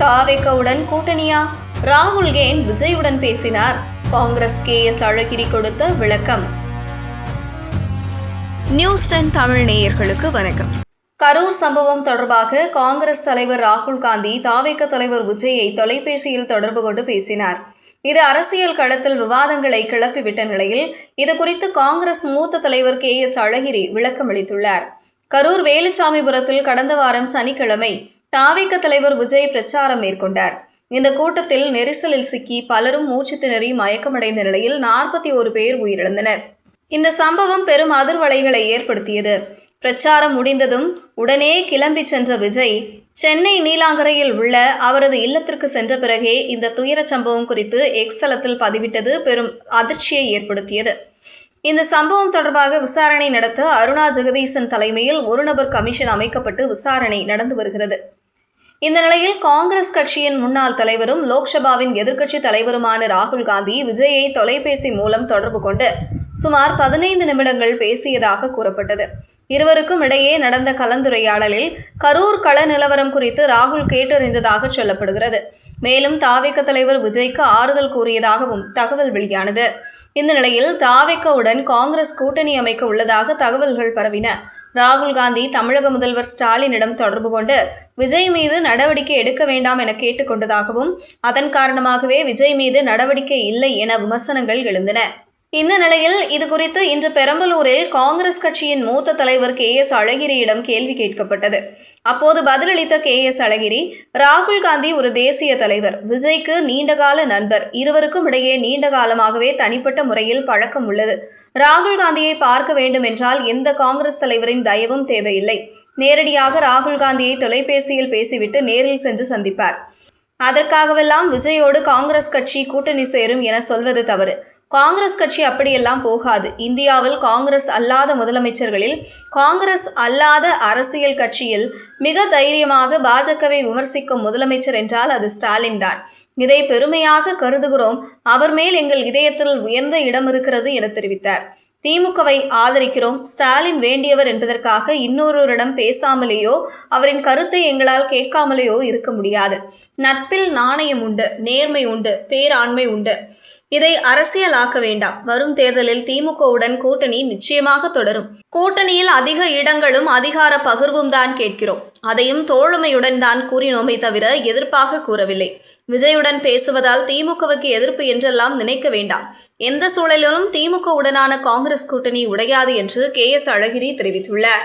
தாவேக்கவுடன் கூட்டணியா? ராகுல் ஏன் விஜயுடன் பேசினார்? காங்கிரஸ் கே எஸ் அழகிரி கொடுத்த விளக்கம். நியூஸ் டென் தமிழ் நேயர்களுக்கு வணக்கம். கரூர் சம்பவம் தொடர்பாக காங்கிரஸ் தலைவர் ராகுல் காந்தி தாவேக்க தலைவர் விஜயை தொலைபேசியில் தொடர்பு கொண்டு பேசினார். இது அரசியல் களத்தில் விவாதங்களை கிளப்பிவிட்ட நிலையில் இது குறித்து காங்கிரஸ் மூத்த தலைவர் கே எஸ் அழகிரி விளக்கமளித்துள்ளார். கரூர் வேலுச்சாமிபுரத்தில் கடந்த வாரம் சனிக்கிழமை தாவேக்க தலைவர் விஜய் பிரச்சாரம் மேற்கொண்டார். இந்த கூட்டத்தில் நெரிசலில் சிக்கி பலரும் மூச்சு திணறி மயக்கமடைந்த நிலையில் நாற்பத்தி ஒரு பேர் உயிரிழந்தனர். இந்த சம்பவம் பெரும் அதிர்வலைகளை ஏற்படுத்தியது. பிரச்சாரம் முடிந்ததும் உடனே கிளம்பி சென்ற விஜய் சென்னை நீலாங்கரையில் உள்ள அவரது இல்லத்திற்கு சென்ற பிறகே இந்த துயரச் சம்பவம் குறித்து எக்ஸ் தளத்தில் பதிவிட்டது பெரும் அதிர்ச்சியை ஏற்படுத்தியது. இந்த சம்பவம் தொடர்பாக விசாரணை நடத்த அருணா ஜெகதீசன் தலைமையில் ஒரு நபர் கமிஷன் அமைக்கப்பட்டு விசாரணை நடந்து வருகிறது. இந்த நிலையில் காங்கிரஸ் கட்சியின் முன்னாள் தலைவரும் லோக்சபாவின் எதிர்க்கட்சி தலைவருமான ராகுல் காந்தி விஜயை தொலைபேசி மூலம் தொடர்பு கொண்டு சுமார் பதினைந்து நிமிடங்கள் பேசியதாக கூறப்பட்டது. இருவருக்கும் இடையே நடந்த கலந்துரையாடலில் கரூர் கள நிலவரம் குறித்து ராகுல் கேட்டறிந்ததாக சொல்லப்படுகிறது. மேலும் தாவேக்க தலைவர் விஜய்க்கு ஆறுதல் கூறியதாகவும் தகவல் வெளியானது. இந்த நிலையில் தாவேக்கவுடன் காங்கிரஸ் கூட்டணி அமைக்க உள்ளதாக தகவல்கள் பரவின. ராகுல் காந்தி தமிழக முதல்வர் ஸ்டாலினிடம் தொடர்பு கொண்டு விஜய் மீது நடவடிக்கை எடுக்க வேண்டாம் என கேட்டுக்கொண்டதாகவும் அதன் காரணமாகவே விஜய் மீது நடவடிக்கை இல்லை என விமர்சனங்கள் எழுந்தன. இந்த நிலையில் இது குறித்து இன்று பெரம்பலூரில் காங்கிரஸ் கட்சியின் மூத்த தலைவர் கே எஸ் அழகிரியிடம் கேள்வி கேட்கப்பட்டது. அப்போது பதிலளித்த கே எஸ் அழகிரி ராகுல் காந்தி ஒரு தேசிய தலைவர் விஜய்க்கு நீண்டகால நண்பர் இருவருக்கும் இடையே நீண்ட காலமாகவே தனிப்பட்ட முறையில் பழக்கம் உள்ளது. ராகுல் காந்தியை பார்க்க வேண்டும் என்றால் எந்த காங்கிரஸ் தலைவரின் தயவும் தேவையில்லை. நேரடியாக ராகுல் காந்தியை தொலைபேசியில் பேசிவிட்டு நேரில் சென்று சந்திப்பார். அதற்காகவெல்லாம் விஜயோடு காங்கிரஸ் கட்சி கூட்டணி சேரும் என சொல்வது தவறு. காங்கிரஸ் கட்சி அப்படியெல்லாம் போகாது. இந்தியாவில் காங்கிரஸ் அல்லாத முதலமைச்சர்களில் காங்கிரஸ் அல்லாத அரசியல் கட்சியில் மிக தைரியமாக பாஜகவை விமர்சிக்கும் முதலமைச்சர் என்றால் அது ஸ்டாலின் தான். இதை பெருமையாக கருதுகிறோம். அவர் மேல் எங்கள் இதயத்தில் உயர்ந்த இடம் இருக்கிறது என தெரிவித்தார். திமுகவை ஆதரிக்கிறோம். ஸ்டாலின் வேண்டியவர் என்பதற்காக இன்னொருவரிடம் பேசாமலேயோ அவரின் கருத்தை எங்களால் கேட்காமலேயோ இருக்க முடியாது. நட்பில் நாணயம் உண்டு நேர்மை உண்டு பேராண்மை உண்டு. இதை அரசியலாக்க வேண்டாம். வரும் தேர்தலில் திமுகவுடன் கூட்டணி நிச்சயமாக தொடரும். கூட்டணியில் அதிக இடங்களும் அதிகார பகிர்வும் தான் கேட்கிறோம். அதையும் தோழமையுடன் தான் கூறினோமே தவிர எதிர்ப்பாக கூறவில்லை. விஜயுடன் பேசுவதால் திமுகவுக்கு எதிர்ப்பு என்றெல்லாம் நினைக்க வேண்டாம். எந்த சூழலிலும் திமுகவுடனான காங்கிரஸ் கூட்டணி உடையாது என்று கே எஸ் அழகிரி தெரிவித்துள்ளார்.